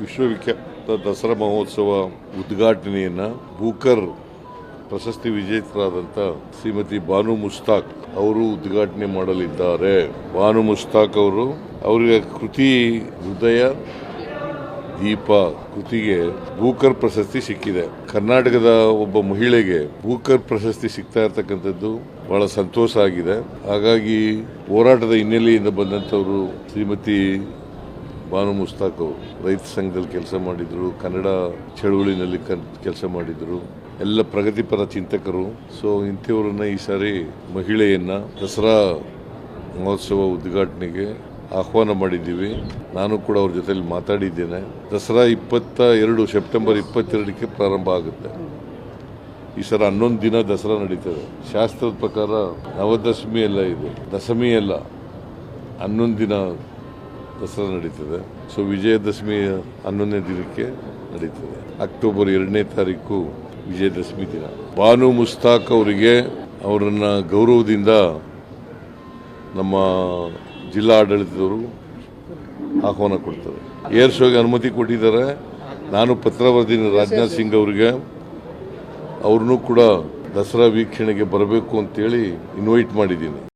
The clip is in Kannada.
ವಿಶ್ವವಿಖ್ಯಾತ ದಸರಾ ಮಹೋತ್ಸವ ಉದ್ಘಾಟನೆಯನ್ನು ಬೂಕರ್ ಪ್ರಶಸ್ತಿ ವಿಜೇತರಾದಂಥ ಶ್ರೀಮತಿ ಬಾನು ಮುಸ್ತಾಕ್ ಅವರು ಉದ್ಘಾಟನೆ ಮಾಡಲಿದ್ದಾರೆ. ಬಾನು ಮುಸ್ತಾಕ್ ಅವರು ಅವರಿಗೆ ಕೃತಿ ಹೃದಯ ದೀಪ ಕೃತಿಗೆ ಭೂಕರ್ ಪ್ರಶಸ್ತಿ ಸಿಕ್ಕಿದೆ. ಕರ್ನಾಟಕದ ಒಬ್ಬ ಮಹಿಳೆಗೆ ಭೂಕರ್ ಪ್ರಶಸ್ತಿ ಸಿಗ್ತಾ ಇರ್ತಕ್ಕಂಥದ್ದು ಬಹಳ ಸಂತೋಷ ಆಗಿದೆ. ಹಾಗಾಗಿ ಹೋರಾಟದ ಹಿನ್ನೆಲೆಯಿಂದ ಬಂದಂಥವರು ಶ್ರೀಮತಿ ಬಾನು ಮುಸ್ತಾಕ್ ರೈತ ಸಂಘದಲ್ಲಿ ಕೆಲಸ ಮಾಡಿದ್ರು, ಕನ್ನಡ ಚಳುವಳಿನಲ್ಲಿ ಕೆಲಸ ಮಾಡಿದ್ರು, ಎಲ್ಲ ಪ್ರಗತಿಪರ ಚಿಂತಕರು. ಸೊ ಇಂಥವ್ರನ್ನ ಈ ಸಾರಿ ಮಹಿಳೆಯನ್ನ ದಸರಾ ಮಹೋತ್ಸವ ಉದ್ಘಾಟನೆಗೆ ಆಹ್ವಾನ ಮಾಡಿದ್ದೀವಿ. ನಾನು ಕೂಡ ಅವ್ರ ಜೊತೆಲಿ ಮಾತಾಡಿದ್ದೇನೆ. ದಸರಾ ಇಪ್ಪತ್ತ ಎರಡು, ಸೆಪ್ಟೆಂಬರ್ ಇಪ್ಪತ್ತೆರಡಕ್ಕೆ ಪ್ರಾರಂಭ ಆಗುತ್ತೆ. ಈ ಸಲ ಹನ್ನೊಂದು ದಿನ ದಸರಾ ನಡೀತದೆ. ಶಾಸ್ತ್ರದ ಪ್ರಕಾರ ನವದಶಮಿ ಎಲ್ಲ ಇದೆ. ದಶಮಿ ಎಲ್ಲ ಹನ್ನೊಂದು ದಿನ ದಸರಾ ನಡೀತದೆ. ಸೊ ವಿಜಯದಶಮಿ ಹನ್ನೊಂದನೇ ದಿನಕ್ಕೆ ನಡೀತದೆ. ಅಕ್ಟೋಬರ್ ಎರಡನೇ ತಾರೀಕು ವಿಜಯದಶಮಿ ದಿನ. ಬಾನು ಮುಸ್ತಾಕ್ ಅವರಿಗೆ ಅವರನ್ನ ಗೌರವದಿಂದ ನಮ್ಮ ಜಿಲ್ಲಾ ಆಡಳಿತದವರು ಆಹ್ವಾನ ಕೊಡ್ತಾರೆ. ಏರ್ ಶೋಗೆ ಅನುಮತಿ ಕೊಟ್ಟಿದ್ದಾರೆ. ನಾನು ಪತ್ರ ಬರೆದಿನಿ ರಾಜನಾಥ್ ಸಿಂಗ್ ಅವರಿಗೆ. ಅವ್ರನ್ನೂ ಕೂಡ ದಸರಾ ವೀಕ್ಷಣೆಗೆ ಬರಬೇಕು ಅಂತೇಳಿ ಇನ್ವೈಟ್ ಮಾಡಿದ್ದೀನಿ.